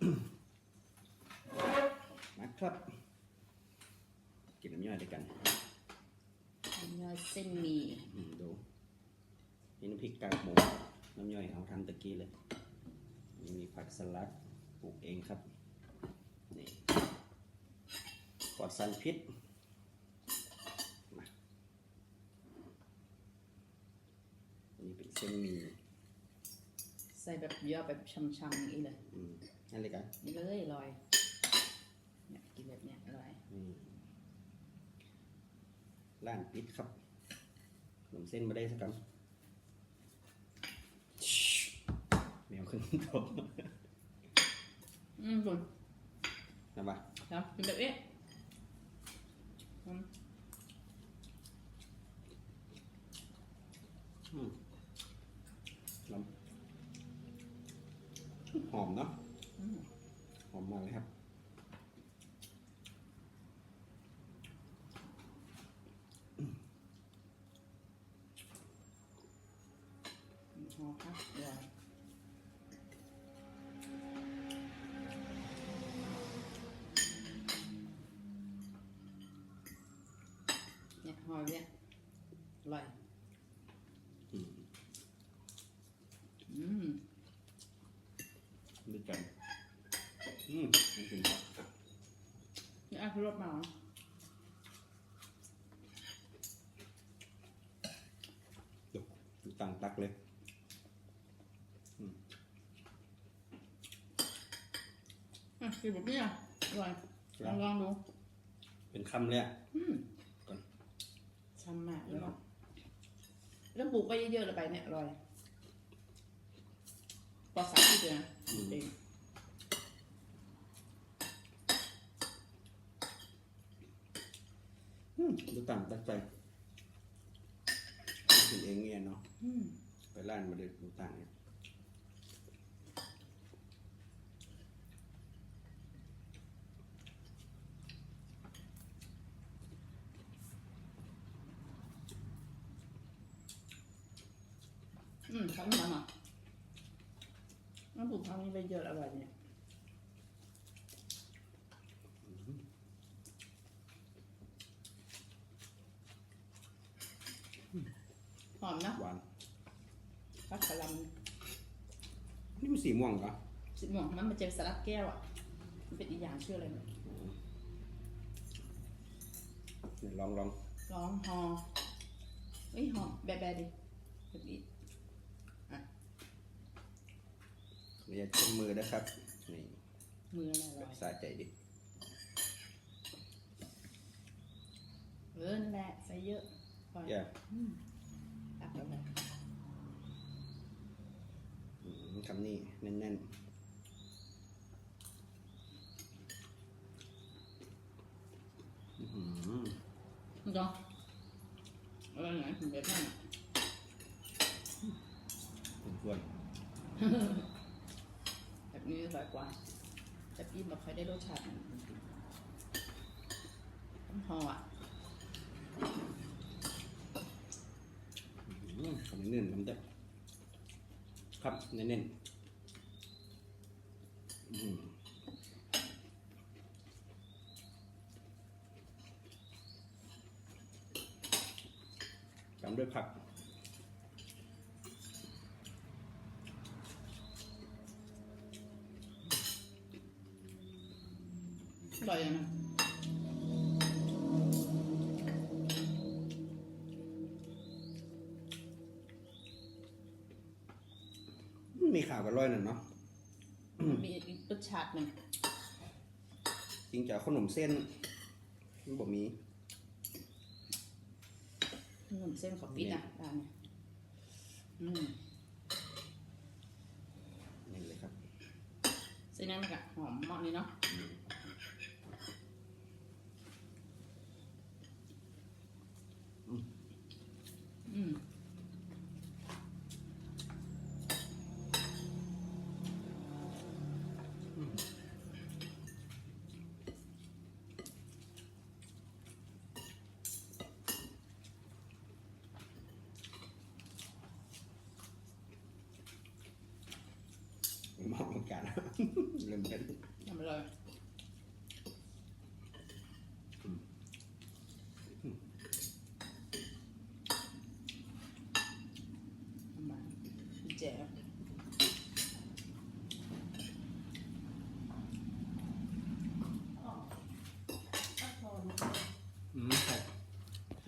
มาครับกินน้ำย่อยด้วยกันเนื้อเส้นหมี่อืมดูนี่น้ำพริกกากหมูน้ำย่อยเอาทำตะกี้เลยนี่มีผักสลัดปลูกเองครับนี่ปลอดสารพิษมาอันนี้เป็นเส้นหมี่ใส่แบบเยอะแบบช่ำๆอย่างนี้เลยอืม นั่นเลยกันนี่เลยลอยเนี่ยกินแบบเนี้ยอร่อยนี่ร้านปิดครับขนมเส้นมาได้สักคำแมวขึ้นโต๊ะอืมคุณนะปะครับกินแบบนี้อืมอืมลำหอมเนาะอืม หอมมากเลยครับ พอครับอร่อยเนี่ยหอยเนี่ยอร่อย อืมอืมด้วยกัน อืมมันถึงครับนี่อาคือรสมาเหรอดูดูตังตักเลยอะกินแบบนี้อะอร่อยลองลองดูเป็นคำเลยอะอืมก่อนช้ำมากเลยเนาะแล้วปลูกไปเยอะๆเลยไปเนี่ยอร่อยปลอดสารพิษเลยนะเอง อืม ดูตังตักใจกินเองเนี่ยเนาะอืมไปร้านมาเด็ดดูตังเนี่ยอืมช้ำมันอะแล้วปลูกทำนี้ไปเยอะอร่อยเนี่ยห อมนะหวานพักกะหลนี่มันสีม่วงเหรอำสีม่วงมันมาเจอสลัดแก้วอะ มันเป็นอีกอย่างชื่ออะไรเนี่ยเนี่ยลองลองร้องฮอเอ้ยหอมแบะแบะดิแบบนี้เรียกชิมมือนะครับนี่มืออะไรอแบร่อบยสะใจดิเออนั่นแหละใส่เยอะพอแย่อืมตัก แล้วเลยอืมคำนี้แน่นๆอื้อหือนี่ก็อะไรไหนถึงแบบนั้นอะคุณควรแบบนี้อร่อยกว่าแบบนี้ไม่ค่อยได้รสชาติต้องหออะ อืมคำนี้เน้นคำเด็ดครับเน้นๆอืมตามด้วยผักอร่อยนะ มีข่าวกันร้อยหน่อยเนาะมีอีกรสชาติหนึ่งจริงจากขนมเส้นมันบอกมีขนมเส้นขอบปิดอะร้านเนี่ยอืมนี่เลยครับเส้นนั้นมันก็หอมมากเลยเนาะ อืมผมมอง เล่นเริ่มกันทำอะไรทำไมพี่แจ๋